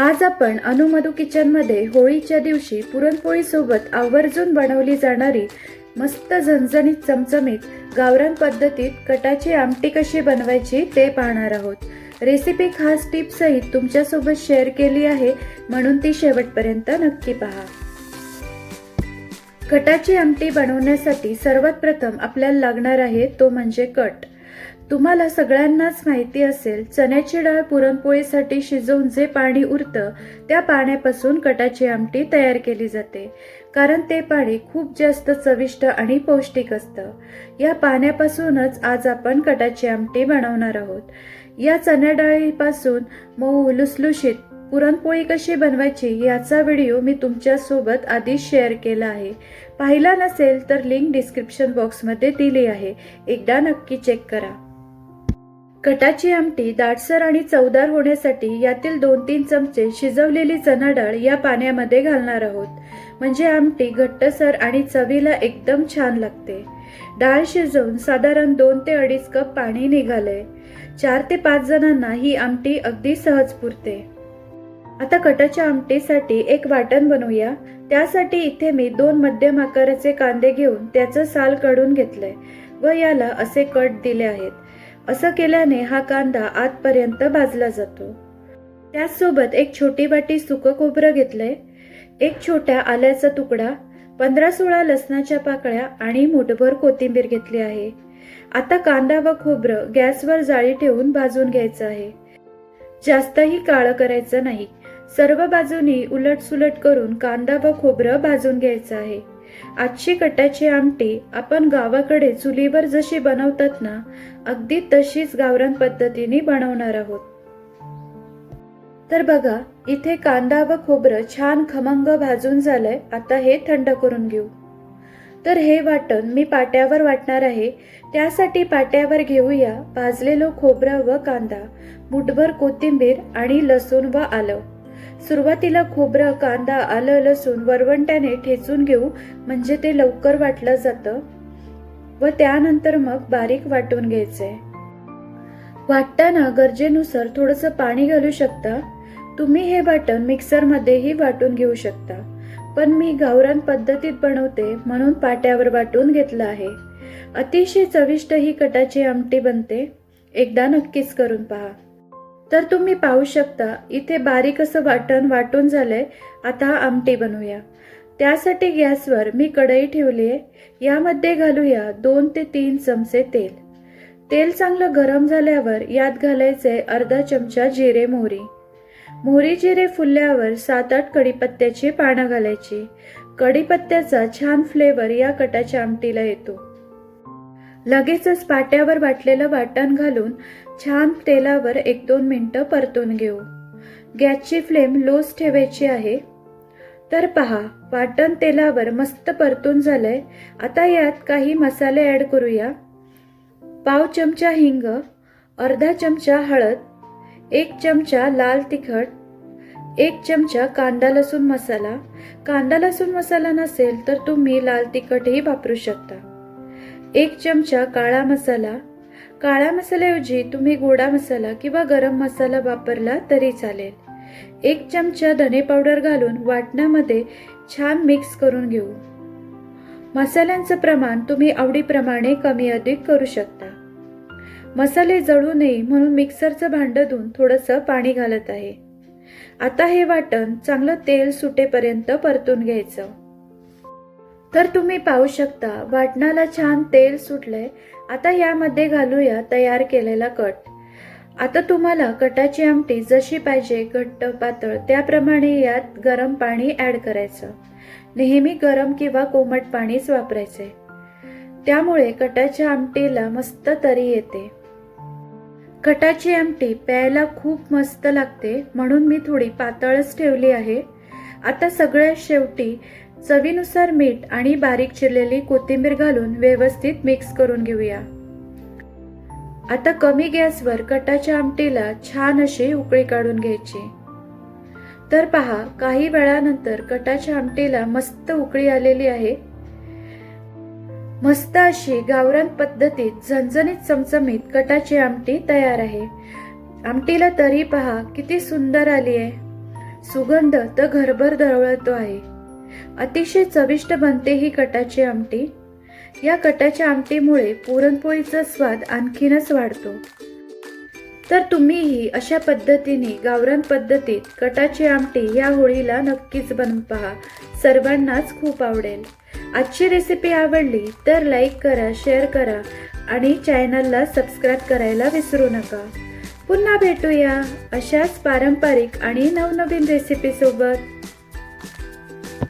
आज आपण अनुमधू किचनमध्ये होळीच्या दिवशी पुरणपोळी सोबत आवर्जून बनवली जाणारी मस्त झणझणीत चमचमीत गावरान पद्धतीत कटाची आमटी कशी बनवायची ते पाहणार आहोत. रेसिपी खास टिप सहित तुमच्यासोबत शेअर केली आहे म्हणून ती शेवटपर्यंत नक्की पहा. कटाची आमटी बनवण्यासाठी सर्वात प्रथम आपल्याला लागणार आहे तो म्हणजे कट. तुम्हाला सगळ्यांनाच माहिती असेल चण्याची डाळ पुरणपोळीसाठी शिजवून जे पाणी उरतं त्या पाण्यापासून कटाची आमटी तयार केली जाते. कारण ते पाणी खूप जास्त चविष्ट आणि पौष्टिक असतं. या पाण्यापासूनच आज आपण कटाची आमटी बनवणार आहोत. या चण्या डाळीपासून मऊ लुसलुशीत पुरणपोळी कशी बनवायची याचा व्हिडिओ मी तुमच्यासोबत आधीच शेअर केला आहे. पाहिला नसेल तर लिंक डिस्क्रिप्शन बॉक्समध्ये दिली आहे. एकदा नक्की चेक करा. कटाची आमटी दाटसर आणि चवदार होण्यासाठी यातील दोन तीन चमचे शिजवलेली चणा डाळ या पाण्यामध्ये घालणार आहोत. म्हणजे आमटी घट्टसर आणि चवीला एकदम छान लागते. डाळ शिजवून साधारण दोन ते अडीच कप पाणी निघालंय चार ते पाच जणांना ही आमटी अगदी सहज पुरते. आता कटाच्या आमटीसाठी एक वाटण बनवूया. त्यासाठी इथे मी दोन मध्यम आकाराचे कांदे घेऊन त्याचं साल काढून घेतलंय व याला असे कट दिले आहेत. असं केल्याने हा कांदा आतपर्यंत भाजला जातो. त्याचसोबत एक छोटी वाटी सुकं खोबरं घेतलंय. एक छोट्या आल्याचा तुकडा पंधरा सोळा लसणाच्या पाकळ्या आणि मुठभर कोथिंबीर घेतली आहे. आता कांदा व खोबरं गॅसवर जाळी ठेवून भाजून घ्यायचं आहे. जास्तही काळं करायचं नाही. सर्व बाजूनी उलटसुलट करून कांदा व खोबरं भाजून घ्यायचं आहे. आजची कटाची आमटी आपण गावाकडे चुलीवर जशी बनवतात ना अगदी तशीच गावरान पद्धतीने बनवणार आहोत. तर बघा इथे कांदा व खोबरं छान खमंग भाजून झालंय आता हे थंड करून घेऊ. तर हे वाटण मी पाट्यावर वाटणार आहे त्यासाठी पाट्यावर घेऊया भाजलेलो खोबरं व कांदा मुठभर कोथिंबीर आणि लसूण व आलं. सुरुवातीला खोबरं कांदा आलं लसूण वरवंट्याने ठेचून घेऊ म्हणजे ते लवकर वाटलं जातं. व त्यानंतर मग बारीक वाटून घ्यायचंय वाटताना गरजेनुसार थोडंसं पाणी घालू शकता. तुम्ही हे वाटण मिक्सरमध्येही वाटून घेऊ शकता. पण मी गावरान पद्धतीत बनवते म्हणून पाट्यावर वाटून घेतलं आहे. अतिशय चविष्ट ही कटाची आमटी बनते. एकदा नक्कीच करून पहा. तर तुम्ही पाहू शकता इथे बारीक असं वाटण वाटून झालंय. आता आमटी बनवूया. त्यासाठी गॅसवर मी कढई ठेवली आहे. यामध्ये घालूया दोन ते तीन चमचे तेल. तेल चांगलं गरम झाल्यावर यात घालायचे अर्धा चमचा जिरे मोहरी. मोहरी जिरे फुलल्यावर सात आठ कढीपत्त्याची पानं घालायची. कढीपत्त्याचा छान फ्लेवर या कटाच्या आमटीला येतो. लगेचच पाट्यावर वाटलेलं वाटण घालून छान तेलावर एक दोन मिनटं परतून घेऊ. गॅसची फ्लेम लोच ठेवायची आहे. तर पहा वाटण तेलावर मस्त परतून झालंय. आता यात काही मसाले ॲड करूया. पाव चमचा हिंग अर्धा चमचा हळद एक चमचा लाल तिखट एक चमचा कांदा लसूण मसाला. कांदा लसूण मसाला नसेल तर तुम्ही लाल तिखटही वापरू शकता. एक चमचा काळा मसाला. काळा मसाल्याऐवजी तुम्ही गोडा मसाला किंवा गरम मसाला वापरला तरी चालेल. एक चमचा धने पावडर घालून वाटणामध्ये छान मिक्स करून घेऊ. मसाल्यांचं प्रमाण तुम्ही आवडीप्रमाणे कमी अधिक करू शकता. मसाले जळू नये म्हणून मिक्सरचं भांडं धुवून थोडंसं पाणी घालत आहे. आता हे वाटण चांगलं तेल सुटेपर्यंत परतून घ्यायचं. तर तुम्ही पाहू शकता वाटणाला छान तेल सुटलंय. आता यामध्ये घालूया तयार केलेला कट. आता तुम्हाला कटाची आमटी जशी पाहिजे घट्ट पातळ त्याप्रमाणे यात गरम पाणी ऍड करायचं. नेहमी गरम किंवा कोमट पाणीच वापरायचे. त्यामुळे कटाच्या आमटीला मस्त तरी येते. कटाची आमटी प्यायला खूप मस्त लागते म्हणून मी थोडी पातळच ठेवली आहे. आता सगळ्यात शेवटी चवीनुसार मीठ आणि बारीक चिरलेली कोथिंबीर घालून व्यवस्थित मिक्स करून घेऊया. आता कमी गॅसवर कटाच्या आमटीला छान अशी उकळी काढून घ्यायची. तर पहा काही वेळानंतर कटाच्या आमटीला मस्त उकळी आलेली आहे. मस्त अशी गावरान पद्धतीत झणझणीत चमचमीत कटाची आमटी तयार आहे. आमटीला तरी पहा किती सुंदर आली आहे. सुगंध तर घरभर दरवळतो आहे. अतिशय चविष्ट बनते ही कटाची आमटी. या कटाच्या आमटीमुळे पुरणपोळीचा स्वाद आणखीनच वाढतो. तर तुम्हीही अशा पद्धतीने गावरान पद्धतीत कटाची आमटी या होळीला नक्कीच बनवून पहा. सर्वांनाच खूप आवडेल. आजची रेसिपी आवडली तर लाईक करा शेअर करा आणि चॅनलला सबस्क्राईब करायला विसरू नका. पुन्हा भेटूया अशाच पारंपरिक आणि नवनवीन रेसिपीसोबत